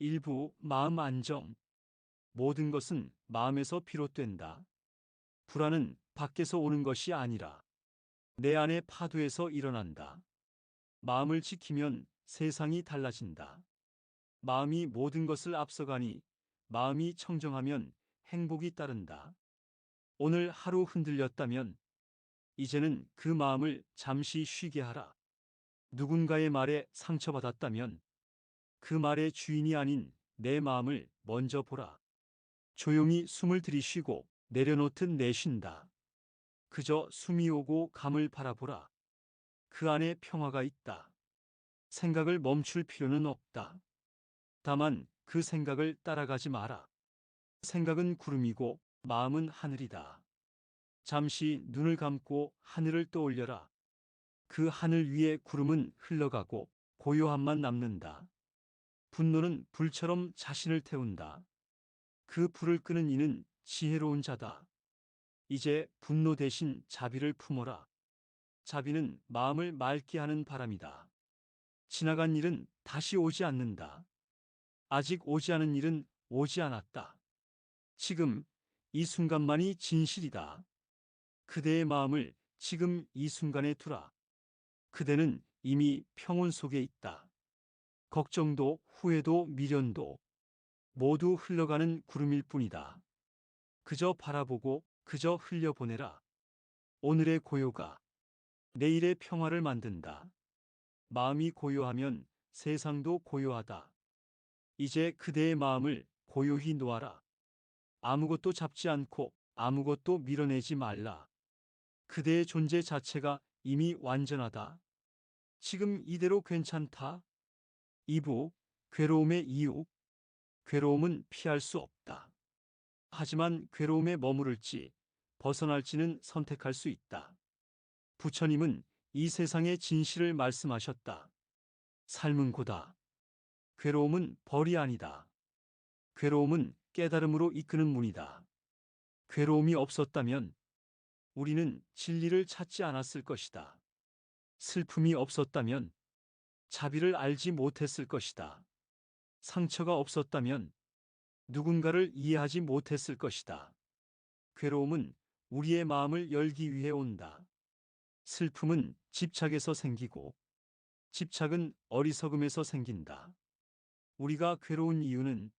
일부 마음 안정. 모든 것은 마음에서 비롯된다. 불안은 밖에서 오는 것이 아니라 내 안의 파도에서 일어난다. 마음을 지키면 세상이 달라진다. 마음이 모든 것을 앞서가니 마음이 청정하면 행복이 따른다. 오늘 하루 흔들렸다면 이제는 그 마음을 잠시 쉬게 하라. 누군가의 말에 상처받았다면 그 말의 주인이 아닌 내 마음을 먼저 보라. 조용히 숨을 들이쉬고 내려놓듯 내쉰다. 그저 숨이 오고 감을 바라보라. 그 안에 평화가 있다. 생각을 멈출 필요는 없다. 다만 그 생각을 따라가지 마라. 생각은 구름이고 마음은 하늘이다. 잠시 눈을 감고 하늘을 떠올려라. 그 하늘 위에 구름은 흘러가고 고요함만 남는다. 분노는 불처럼 자신을 태운다. 그 불을 끄는 이는 지혜로운 자다. 이제 분노 대신 자비를 품어라. 자비는 마음을 맑게 하는 바람이다. 지나간 일은 다시 오지 않는다. 아직 오지 않은 일은 오지 않았다. 지금 이 순간만이 진실이다. 그대의 마음을 지금 이 순간에 두라. 그대는 이미 평온 속에 있다. 걱정도 후회도 미련도 모두 흘러가는 구름일 뿐이다. 그저 바라보고 그저 흘려보내라. 오늘의 고요가 내일의 평화를 만든다. 마음이 고요하면 세상도 고요하다. 이제 그대의 마음을 고요히 놓아라. 아무것도 잡지 않고 아무것도 밀어내지 말라. 그대의 존재 자체가 이미 완전하다. 지금 이대로 괜찮다. 2부 괴로움의 이유 괴로움은 피할 수 없다. 하지만 괴로움에 머무를지 벗어날지는 선택할 수 있다. 부처님은 이 세상의 진실을 말씀하셨다. 삶은 고다. 괴로움은 벌이 아니다. 괴로움은 깨달음으로 이끄는 문이다. 괴로움이 없었다면 우리는 진리를 찾지 않았을 것이다. 슬픔이 없었다면 자비를 알지 못했을 것이다. 상처가 없었다면 누군가를 이해하지 못했을 것이다. 괴로움은 우리의 마음을 열기 위해 온다. 슬픔은 집착에서 생기고 집착은 어리석음에서 생긴다. 우리가 괴로운 이유는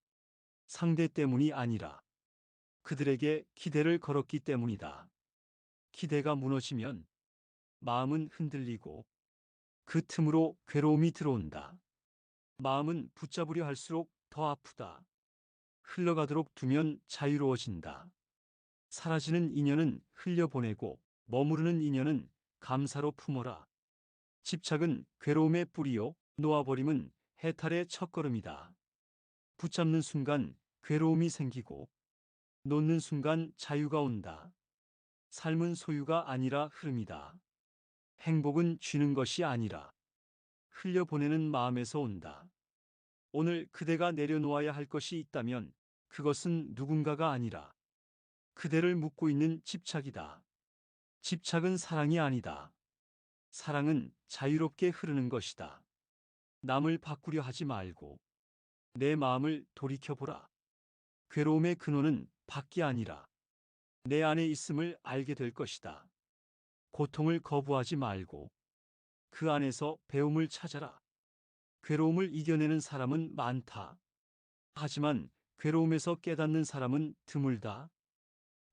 상대 때문이 아니라 그들에게 기대를 걸었기 때문이다. 기대가 무너지면 마음은 흔들리고 그 틈으로 괴로움이 들어온다. 마음은 붙잡으려 할수록 더 아프다. 흘러가도록 두면 자유로워진다. 사라지는 인연은 흘려보내고 머무르는 인연은 감사로 품어라. 집착은 괴로움의 뿌리요, 놓아버림은 해탈의 첫걸음이다. 붙잡는 순간 괴로움이 생기고 놓는 순간 자유가 온다. 삶은 소유가 아니라 흐름이다. 행복은 쥐는 것이 아니라 흘려보내는 마음에서 온다. 오늘 그대가 내려놓아야 할 것이 있다면 그것은 누군가가 아니라 그대를 묻고 있는 집착이다. 집착은 사랑이 아니다. 사랑은 자유롭게 흐르는 것이다. 남을 바꾸려 하지 말고 내 마음을 돌이켜보라. 괴로움의 근원은 밖이 아니라 내 안에 있음을 알게 될 것이다. 고통을 거부하지 말고 그 안에서 배움을 찾아라. 괴로움을 이겨내는 사람은 많다. 하지만 괴로움에서 깨닫는 사람은 드물다.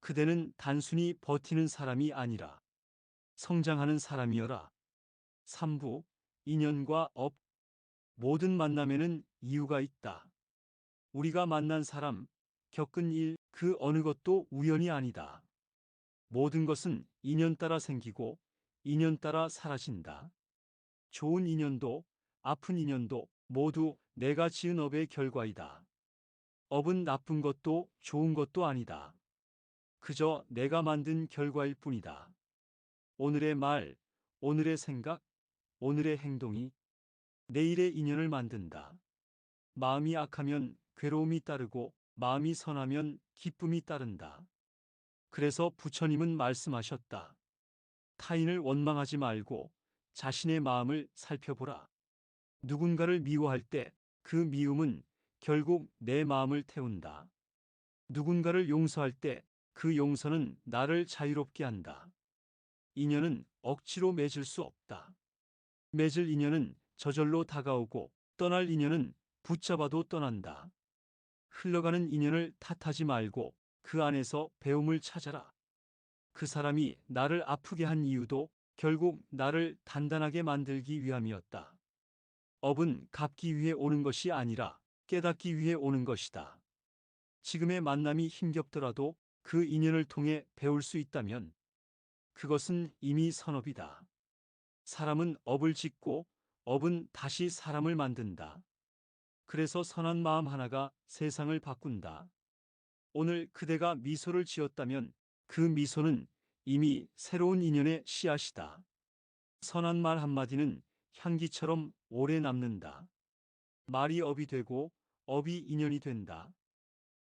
그대는 단순히 버티는 사람이 아니라 성장하는 사람이여라. 3부 인연과 업 모든 만남에는 이유가 있다. 우리가 만난 사람, 겪은 일, 그 어느 것도 우연이 아니다. 모든 것은 인연 따라 생기고 인연 따라 사라진다. 좋은 인연도 아픈 인연도 모두 내가 지은 업의 결과이다. 업은 나쁜 것도 좋은 것도 아니다. 그저 내가 만든 결과일 뿐이다. 오늘의 말, 오늘의 생각, 오늘의 행동이 내일의 인연을 만든다. 마음이 악하면 괴로움이 따르고 마음이 선하면 기쁨이 따른다. 그래서 부처님은 말씀하셨다. 타인을 원망하지 말고 자신의 마음을 살펴보라. 누군가를 미워할 때 그 미움은 결국 내 마음을 태운다. 누군가를 용서할 때 그 용서는 나를 자유롭게 한다. 인연은 억지로 맺을 수 없다. 맺을 인연은 저절로 다가오고 떠날 인연은 붙잡아도 떠난다. 흘러가는 인연을 탓하지 말고 그 안에서 배움을 찾아라. 그 사람이 나를 아프게 한 이유도 결국 나를 단단하게 만들기 위함이었다. 업은 갚기 위해 오는 것이 아니라 깨닫기 위해 오는 것이다. 지금의 만남이 힘겹더라도 그 인연을 통해 배울 수 있다면 그것은 이미 선업이다. 사람은 업을 짓고 업은 다시 사람을 만든다. 그래서 선한 마음 하나가 세상을 바꾼다. 오늘 그대가 미소를 지었다면 그 미소는 이미 새로운 인연의 씨앗이다. 선한 말 한마디는 향기처럼 오래 남는다. 말이 업이 되고 업이 인연이 된다.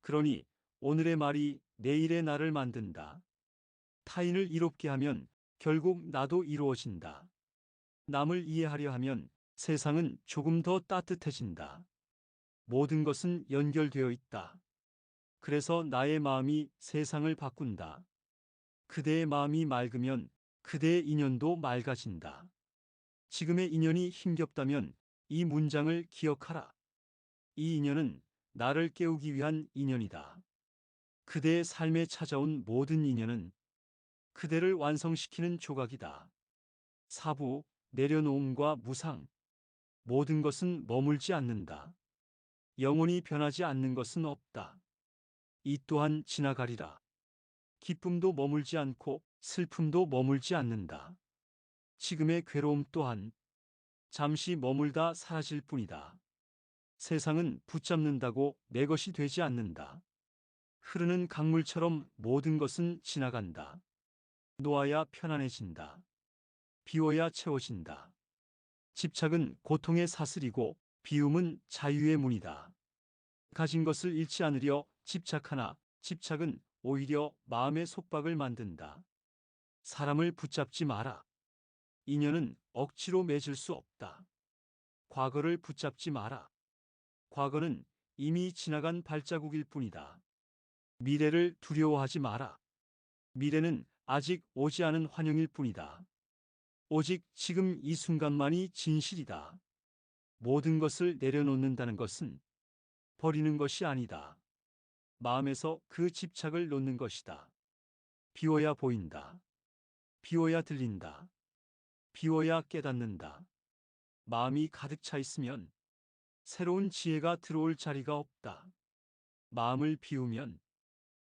그러니 오늘의 말이 내일의 나를 만든다. 타인을 이롭게 하면 결국 나도 이루어진다. 남을 이해하려 하면 세상은 조금 더 따뜻해진다. 모든 것은 연결되어 있다. 그래서 나의 마음이 세상을 바꾼다. 그대의 마음이 맑으면 그대의 인연도 맑아진다. 지금의 인연이 힘겹다면 이 문장을 기억하라. 이 인연은 나를 깨우기 위한 인연이다. 그대의 삶에 찾아온 모든 인연은 그대를 완성시키는 조각이다. 사부, 내려놓음과 무상. 모든 것은 머물지 않는다. 영원히 변하지 않는 것은 없다. 이 또한 지나가리라. 기쁨도 머물지 않고 슬픔도 머물지 않는다. 지금의 괴로움 또한 잠시 머물다 사라질 뿐이다. 세상은 붙잡는다고 내 것이 되지 않는다. 흐르는 강물처럼 모든 것은 지나간다. 놓아야 편안해진다. 비워야 채워진다. 집착은 고통의 사슬이고 비움은 자유의 문이다. 가진 것을 잃지 않으려 집착하나 집착은 오히려 마음의 속박을 만든다. 사람을 붙잡지 마라. 인연은 억지로 맺을 수 없다. 과거를 붙잡지 마라. 과거는 이미 지나간 발자국일 뿐이다. 미래를 두려워하지 마라. 미래는 아직 오지 않은 환영일 뿐이다. 오직 지금 이 순간만이 진실이다. 모든 것을 내려놓는다는 것은 버리는 것이 아니다. 마음에서 그 집착을 놓는 것이다. 비워야 보인다. 비워야 들린다. 비워야 깨닫는다. 마음이 가득 차 있으면 새로운 지혜가 들어올 자리가 없다. 마음을 비우면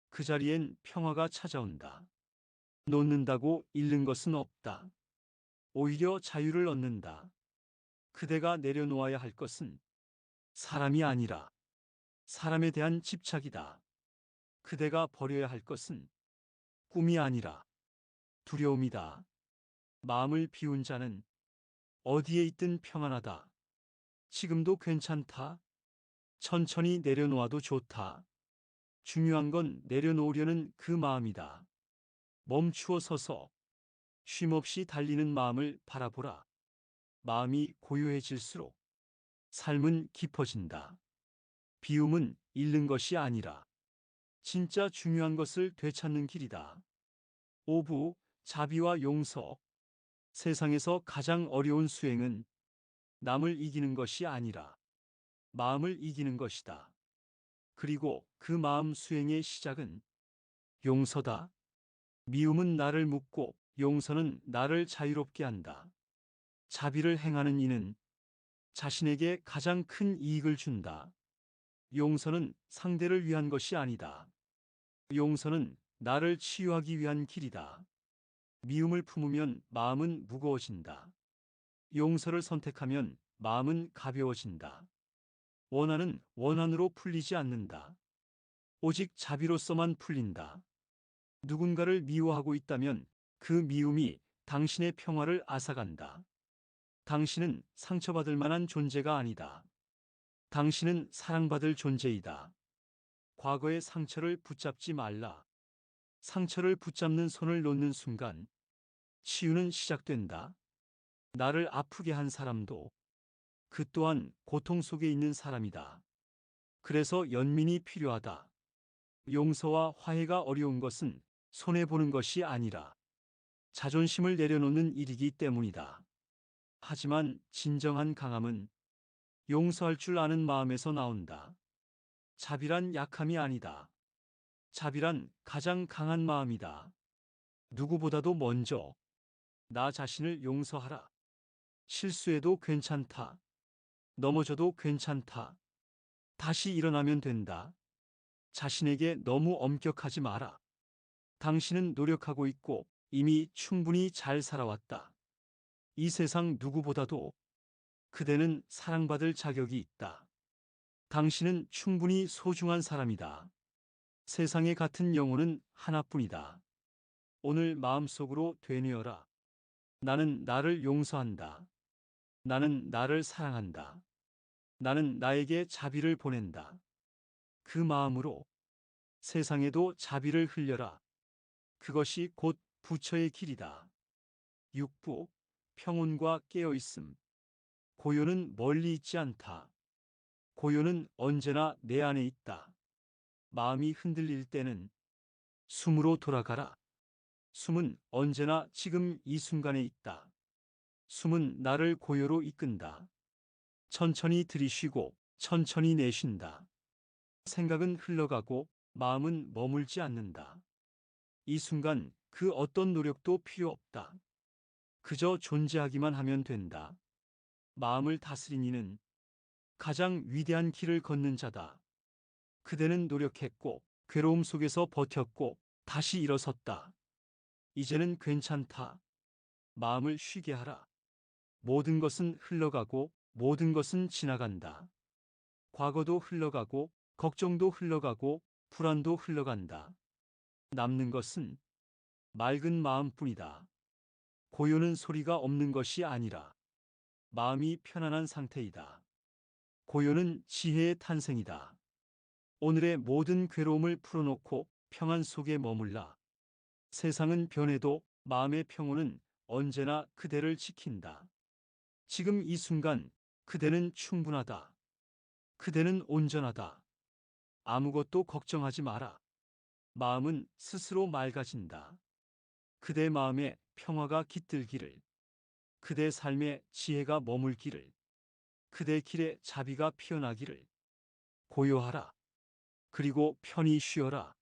그 자리엔 평화가 찾아온다. 놓는다고 잃는 것은 없다. 오히려 자유를 얻는다. 그대가 내려놓아야 할 것은 사람이 아니라 사람에 대한 집착이다. 그대가 버려야 할 것은 꿈이 아니라 두려움이다. 마음을 비운 자는 어디에 있든 평안하다. 지금도 괜찮다. 천천히 내려놓아도 좋다. 중요한 건 내려놓으려는 그 마음이다. 멈추어 서서 쉼없이 달리는 마음을 바라보라. 마음이 고요해질수록 삶은 깊어진다. 비움은 잃는 것이 아니라 진짜 중요한 것을 되찾는 길이다. 오부, 자비와 용서. 세상에서 가장 어려운 수행은 남을 이기는 것이 아니라 마음을 이기는 것이다. 그리고 그 마음 수행의 시작은 용서다. 미움은 나를 묶고 용서는 나를 자유롭게 한다. 자비를 행하는 이는 자신에게 가장 큰 이익을 준다. 용서는 상대를 위한 것이 아니다. 용서는 나를 치유하기 위한 길이다. 미움을 품으면 마음은 무거워진다. 용서를 선택하면 마음은 가벼워진다. 원한은 원한으로 풀리지 않는다. 오직 자비로서만 풀린다. 누군가를 미워하고 있다면 그 미움이 당신의 평화를 앗아간다. 당신은 상처받을 만한 존재가 아니다. 당신은 사랑받을 존재이다. 과거의 상처를 붙잡지 말라. 상처를 붙잡는 손을 놓는 순간 치유는 시작된다. 나를 아프게 한 사람도 그 또한 고통 속에 있는 사람이다. 그래서 연민이 필요하다. 용서와 화해가 어려운 것은 손해보는 것이 아니라 자존심을 내려놓는 일이기 때문이다. 하지만 진정한 강함은 용서할 줄 아는 마음에서 나온다. 자비란 약함이 아니다. 자비란 가장 강한 마음이다. 누구보다도 먼저 나 자신을 용서하라. 실수해도 괜찮다. 넘어져도 괜찮다. 다시 일어나면 된다. 자신에게 너무 엄격하지 마라. 당신은 노력하고 있고 이미 충분히 잘 살아왔다. 이 세상 누구보다도 그대는 사랑받을 자격이 있다. 당신은 충분히 소중한 사람이다. 세상에 같은 영혼은 하나뿐이다. 오늘 마음속으로 되뇌어라. 나는 나를 용서한다. 나는 나를 사랑한다. 나는 나에게 자비를 보낸다. 그 마음으로 세상에도 자비를 흘려라. 그것이 곧 부처의 길이다. 육부, 평온과 깨어있음. 고요는 멀리 있지 않다. 고요는 언제나 내 안에 있다. 마음이 흔들릴 때는 숨으로 돌아가라. 숨은 언제나 지금 이 순간에 있다. 숨은 나를 고요로 이끈다. 천천히 들이쉬고 천천히 내쉰다. 생각은 흘러가고 마음은 머물지 않는다. 이 순간 그 어떤 노력도 필요 없다. 그저 존재하기만 하면 된다. 마음을 다스린 이는 가장 위대한 길을 걷는 자다. 그대는 노력했고 괴로움 속에서 버텼고 다시 일어섰다. 이제는 괜찮다. 마음을 쉬게 하라. 모든 것은 흘러가고 모든 것은 지나간다. 과거도 흘러가고 걱정도 흘러가고 불안도 흘러간다. 남는 것은 맑은 마음뿐이다. 고요는 소리가 없는 것이 아니라 마음이 편안한 상태이다. 고요는 지혜의 탄생이다. 오늘의 모든 괴로움을 풀어놓고 평안 속에 머물라. 세상은 변해도 마음의 평온은 언제나 그대를 지킨다. 지금 이 순간 그대는 충분하다. 그대는 온전하다. 아무것도 걱정하지 마라. 마음은 스스로 맑아진다. 그대 마음에 평화가 깃들기를. 그대 삶에 지혜가 머물기를. 그대 길에 자비가 피어나기를. 고요하라. 그리고 편히 쉬어라.